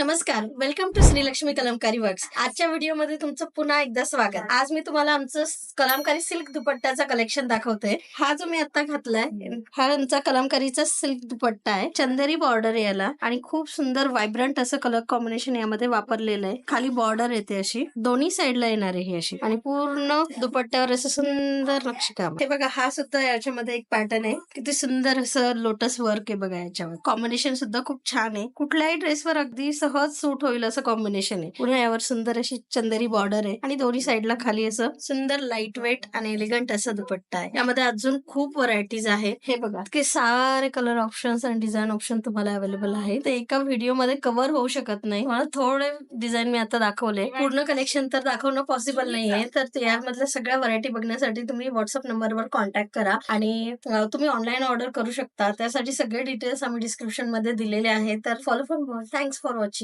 नमस्कार. Welcome to Shrilakshmi Kalamkari works आजच्या व्हिडिओमध्ये तुमचं पुन्हा एकदा स्वागत. आज मी तुम्हाला आमचं कलमकारी सिल्क दुपट्ट्याचा कलेक्शन दाखवते. हा जो मी आता घातलाय हा आमचा कलमकारीचा सिल्क दुपट्टा आहे. चंदेरी बॉर्डर याला. आणि खूप सुंदर व्हायब्रंट असं कलर कॉम्बिनेशन यामध्ये वापरलेलं आहे. खाली बॉर्डर येते अशी. दोन्ही साईडला येणार आहे ही अशी. आणि पूर्ण दुपट्ट्यावर असं सुंदर नक्षीकाम. हे बघा हा सुद्धा याच्यामध्ये एक पॅटर्न आहे. किती सुंदर असं लोटस वर्क आहे बघा याच्यावर कॉम्बिनेशन सुद्धा खूप छान आहे. कुठल्याही ड्रेसवर अगदी सहज सूट होईल असं कॉम्बिनेशन आहे. पुन्हा यावर सुंदर अशी चंदेरी बॉर्डर आहे आणि दोन्ही साईडला खाली असं सुंदर लाइट वेट आणि एलिगंट असा दुपट्टा आहे. यामध्ये अजून खूप व्हरायटीज आहे हे बघा. इतके सारे कलर ऑप्शन्स आणि डिझाईन ऑप्शन तुम्हाला अवेलेबल आहे ते एका व्हिडिओमध्ये कव्हर होऊ शकत नाही. मला थोडे डिझाईन मी आता दाखवले. पूर्ण कलेक्शन तर दाखवणं पॉसिबल नाहीये. तर यामधल्या सगळ्या व्हरायटी बघण्यासाठी तुम्ही व्हॉट्सअप नंबरवर कॉन्टॅक्ट करा. आणि तुम्ही ऑनलाईन ऑर्डर करू शकता. त्यासाठी सगळे डिटेल्स आम्ही डिस्क्रिप्शनमध्ये दिलेले आहेत. तर follow for thanks for watching